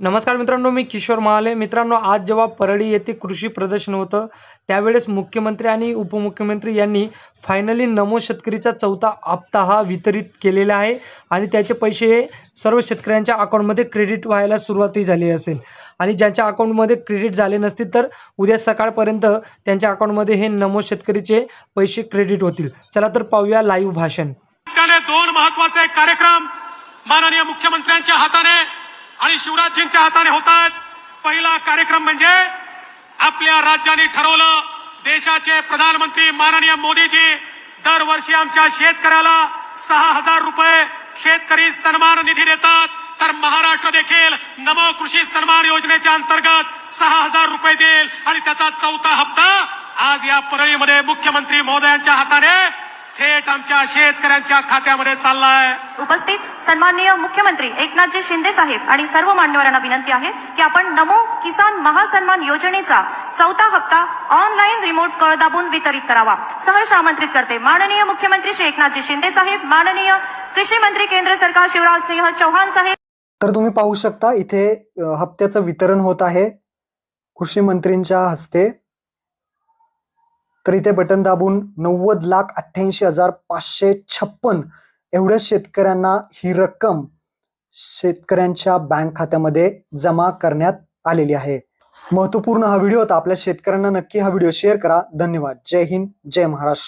नमस्कार मित्रांनो मी किशोर महाले. मित्रांनो आज जेव्हा परळी येथे कृषी प्रदर्शन होतं त्यावेळेस मुख्यमंत्री आणि उपमुख्यमंत्री यांनी फायनली नमो शेतकरीचा चौथा हप्ता हा वितरित केलेला आहे आणि त्याचे पैसे हे सर्व शेतकऱ्यांच्या अकाउंटमध्ये क्रेडिट व्हायला सुरुवातही झाली असेल. आणि ज्यांच्या अकाउंटमध्ये क्रेडिट झाले नसतील तर उद्या सकाळपर्यंत त्यांच्या अकाउंटमध्ये हे नमो शेतकरीचे पैसे क्रेडिट होतील. चला तर पाहूया लाईव्ह भाषण. दोन महत्त्वाचे कार्यक्रम माननीय मुख्यमंत्र्यांच्या हाताने आणि शिवराजजींच्या हाताने होत आहेत पहिला कार्यक्रम म्हणजे आपल्या राज्याने ठरवलं देशाचे प्रधानमंत्री माननीय मोदीजी दरवर्षी आमच्या शेतकऱ्याला सहा हजार रुपये शेतकरी सन्मान निधी देतात. तर महाराष्ट्र देखील नमो कृषी सन्मान योजनेच्या अंतर्गत सहा हजार रुपये देईल. आणि त्याचा चौथा हप्ता आज या परळीमध्ये मुख्यमंत्री महोदयांच्या हाताने थेट आमच्या शेतकऱ्यांच्या खात्यामध्ये चाललाय. उपस्थित सन्माननीय मुख्यमंत्री एकनाथजी शिंदे साहेब आणि सर्व मान्यवरांना विनंती आहे की आपण नमो किसान महासन्मान योजनेचा चौथा हप्ता ऑनलाईन रिमोट कळ दाबून वितरित करावा. सहर्ष आमंत्रित करते. माननीय मुख्यमंत्री श्री एकनाथजी शिंदे साहेब माननीय कृषी मंत्री केंद्र सरकार शिवराज सिंह चौहान साहेब. तर तुम्ही पाहू शकता इथे हप्त्याचं वितरण होत आहे कृषी मंत्रींच्या हस्ते. तर इथे बटन दाबून नव्वद लाख अठ्ठ्याऐंशी हजार पाचशे छप्पन एवढ्या शेतकऱ्यांना ही रक्कम शेतकऱ्यांच्या बँक खात्यामध्ये जमा करण्यात आलेली आहे. महत्त्वपूर्ण हा व्हिडिओ होता. आपल्या शेतकऱ्यांना नक्की हा व्हिडिओ शेअर करा. धन्यवाद. जय हिंद. जय महाराष्ट्र.